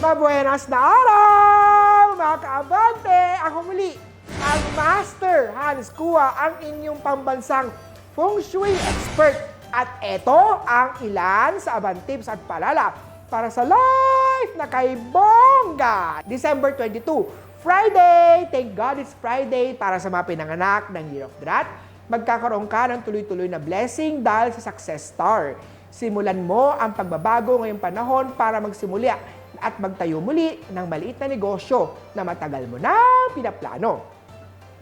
Mabuenas na araw, mga kaabante! Ako muli, ang Master Hans Kua, ang inyong pambansang Feng Shui expert. At ito ang ilan sa Abang Tips at Palala para sa life na kay Bongga. December 22, Friday! Thank God it's Friday para sa mga pinanganak ng Year of the Rat. Magkakaroon ka ng tuloy-tuloy na blessing dahil sa Success Star. Simulan mo ang pagbabago ngayong panahon para magsimula at magtayo muli ng maliit na negosyo na matagal mo na pinaplano.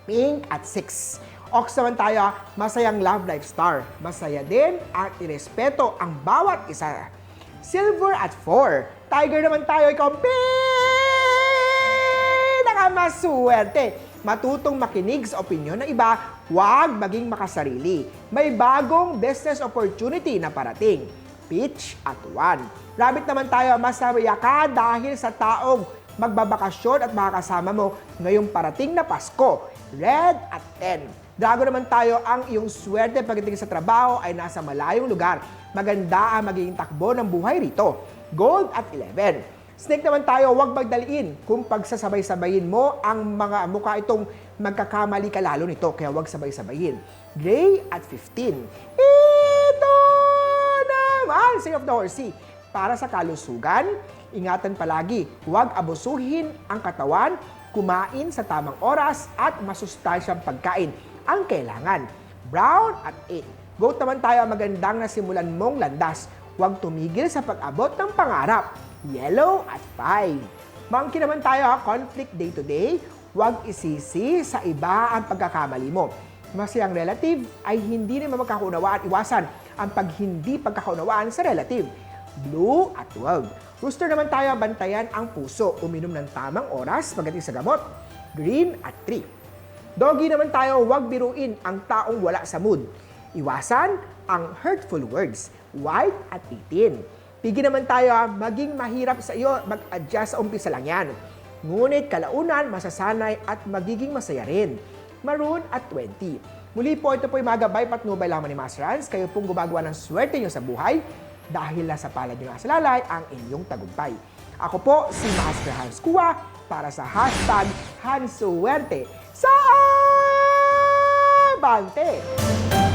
Pink at 6. Ox naman tayo, masayang love life star. Masaya din at irespeto ang bawat isa. Silver at 4. Tiger naman tayo, ikaw pinakamaswerte. Matutong makinig sa opinyon ng iba, huwag maging makasarili. May bagong business opportunity na parating. Peach at 1. Rabbit naman tayo, masaya ka dahil sa taong magbabakasyon at makakasama mo ngayong parating na Pasko. Red at 10. Drago naman tayo, ang iyong swerte pagdating sa trabaho ay nasa malayong lugar. Maganda ang magiging takbo ng buhay rito. Gold at 11. Snake naman tayo, huwag magdaliin kung pagsasabay-sabayin mo ang mga mukha itong magkakamali ka lalo nito, kaya huwag sabay-sabayin. Gray at 15. Sing of the Horsey. Para sa kalusugan, ingatan palagi, huwag abusuhin ang katawan, kumain sa tamang oras at masustansyang pagkain ang kailangan. Brown at 8. Goat naman tayo ang magandang nasimulan mong landas. Huwag tumigil sa pag-abot ng pangarap. Yellow at 5. Monkey naman tayo, ha? conflict day to day. Huwag isisi sa iba ang pagkakamali mo. Masayang relative ay hindi naman magkakaunawaan. Iwasan ang pag hindi pagkakaunawaan sa relative. Blue at 12. Rooster naman tayo, bantayan ang puso. Uminom ng tamang oras pagdating sa gamot. Green at 3. Doggy naman tayo, huwag biruin ang taong wala sa mood. Iwasan ang hurtful words. White at 18. Pigi naman tayo, ah, maging mahirap sa iyo mag-adjust sa umpisa lang yan. Ngunit kalaunan, masasanay at magiging masaya rin. Maroon at 20. Muli po, ito po yung patnubay lamang ni Master Hans. Kayo pong gumagawa ng swerte nyo sa buhay dahil nasa palad nyo nasa lalay ang inyong tagumpay. Ako po si Master Hans Kua para sa hashtag Hansuwerte sa Abante!